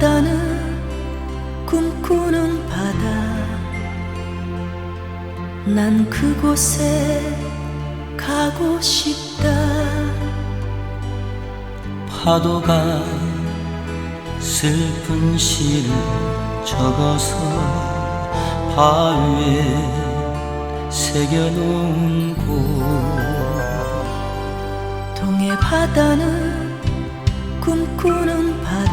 바다는 꿈꾸는 바다. 난 그곳에 가고 싶다. 파도가 슬픈 시를 적어서 바위에 새겨놓은 곳. 동해 바다는 꿈꾸는 바다.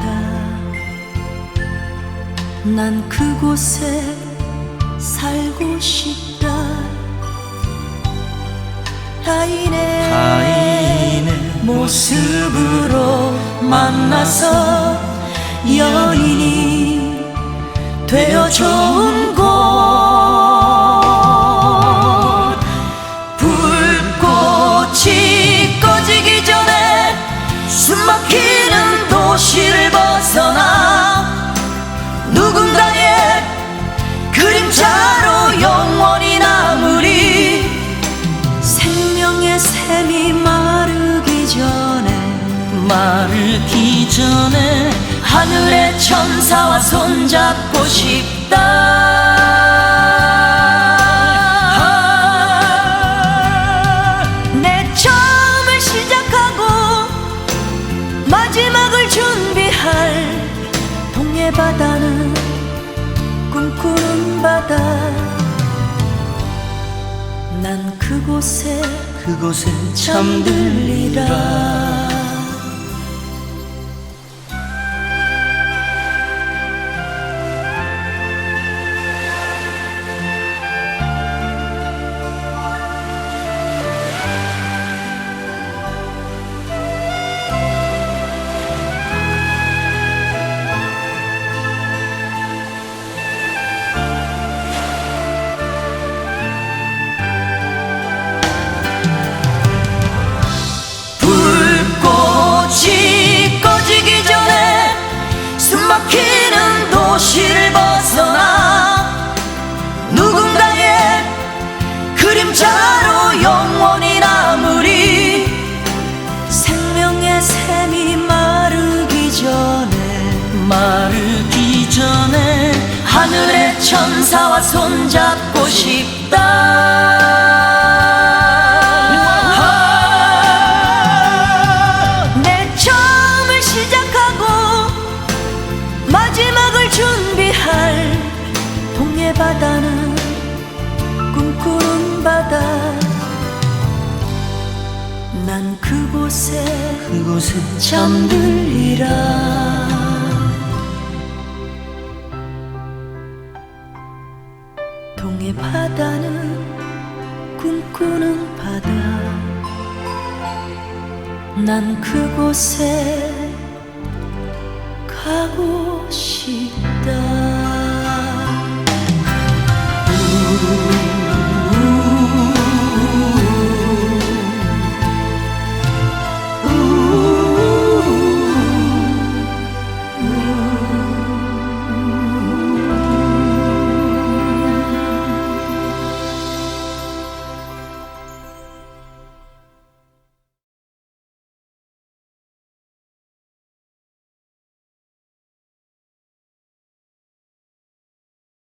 난 그곳에 살고 싶다. 타인의 타인의 모습으로 만나서 연인이 되어 좋은 샘이 마르기 전에 마르기 전에 하늘의 천사와 손잡고 싶다. 내 처음을 시작하고 마지막을 준비할 동해 바다는 꿈꾸는 바다 그곳에 그곳에 잠들리라 하늘의 천사와 손잡고 싶다. 내 처음을 시작하고 마지막을 준비할 동해 바다는 꿈꾸는 바다. 난 그곳에 그곳에 잠들리라 동해 바다는 꿈꾸는 바다. 난 그곳에 가고 싶다